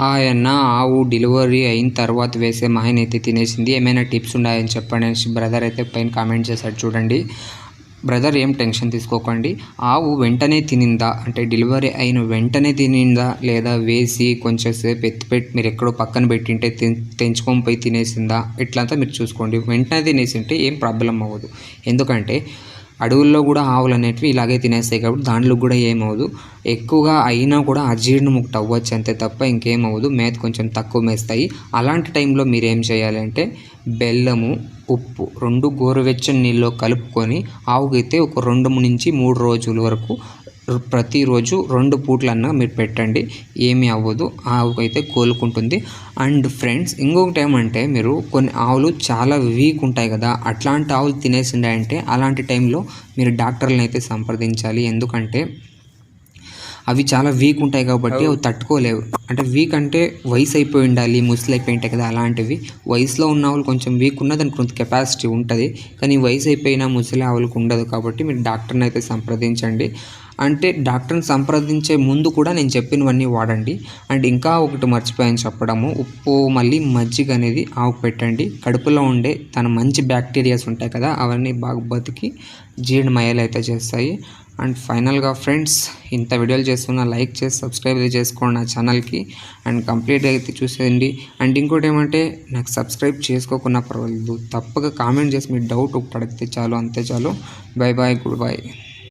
ఆయన ఆవు డెలివరీ అయిన తర్వాత వేసే మాయని అయితే తినేసింది. ఏమైనా టిప్స్ ఉన్నాయని చెప్పండి అనేసి బ్రదర్ అయితే పైన కామెంట్ చేశాడు చూడండి. బ్రదర్ ఏం టెన్షన్ తీసుకోకండి. ఆవు వెంటనే తినిందా? అంటే డెలివరీ అయిన వెంటనే తినిందా? లేదా వేసి కొంచెం సేపు ఎత్తిపెట్టి మీరు ఎక్కడో పక్కన పెట్టింటే తెంచుకొని పోయి తినేసిందా? ఇట్లంతా మీరు చూసుకోండి. వెంటనే తినేసింటే ఏం ప్రాబ్లం అవ్వదు. ఎందుకంటే అడవుల్లో కూడా ఆవులు అనేటివి ఇలాగే తినేస్తాయి కాబట్టి దాంట్లో కూడా ఏమవ్వదు. ఎక్కువగా అయినా కూడా అజీర్ణముక్తి అవ్వచ్చు అంతే తప్ప ఇంకేం అవ్వదు. మేత కొంచెం తక్కువ మేస్తాయి. అలాంటి టైంలో మీరు ఏం చేయాలంటే బెల్లము ఉప్పు రెండు గోరువెచ్చని నీళ్ళలో కలుపుకొని ఆవుకైతే ఒక రెండు నుంచి మూడు రోజుల వరకు ప్రతిరోజు రెండు పూట్లన్నా మీరు పెట్టండి. ఏమీ అవ్వదు. ఆవుకైతే కోలుకుంటుంది. అండ్ ఫ్రెండ్స్ ఇంకొకటి ఏమంటే మీరు కొన్ని ఆవులు చాలా వీక్ ఉంటాయి కదా. అట్లాంటి ఆవులు తినేసిండాయంటే అలాంటి టైంలో మీరు డాక్టర్లను అయితే సంప్రదించాలి. ఎందుకంటే అవి చాలా వీక్ ఉంటాయి కాబట్టి అవి తట్టుకోలేవు. అంటే వీక్ అంటే వయసు అయిపోయి ఉండాలి ముసలి అయిపోయి ఉంటాయి కదా అలాంటివి. వయసులో ఉన్న ఆవులు కొంచెం వీక్ ఉన్న దానికి కొంత కెపాసిటీ ఉంటుంది. కానీ వయసు అయిపోయిన ముసలి ఆవులకు ఉండదు కాబట్టి మీరు డాక్టర్ని అయితే సంప్రదించండి. అంటే డాక్టర్ని సంప్రదించే ముందు కూడా నేను చెప్పినవన్నీ వాడండి. అండ్ ఇంకా ఒకటి మర్చిపోయాను చెప్పడము ఉప్పు మళ్ళీ మజ్జిగ అనేది ఆవుకు పెట్టండి. కడుపులో ఉండే తన మంచి బ్యాక్టీరియాస్ ఉంటాయి కదా అవన్నీ బాగా బతికి జీర్ణమయ్యేలా అయితే చేస్తాయి. అండ్ ఫైనల్గా ఫ్రెండ్స్ ఇంత వీడియోలు చేస్తున్నా లైక్ చేసి సబ్స్క్రైబ్ చేసుకోండి నా ఛానల్కి. అండ్ కంప్లీట్గా అయితే చూసేయండి. అండ్ ఇంకోటి ఏమంటే నాకు సబ్స్క్రైబ్ చేసుకోకుండా పర్వాలేదు. తప్పక కామెంట్ చేసి మీ డౌట్ ఒకటి అడిగితే చాలు అంతే చాలు. Bye bye good bye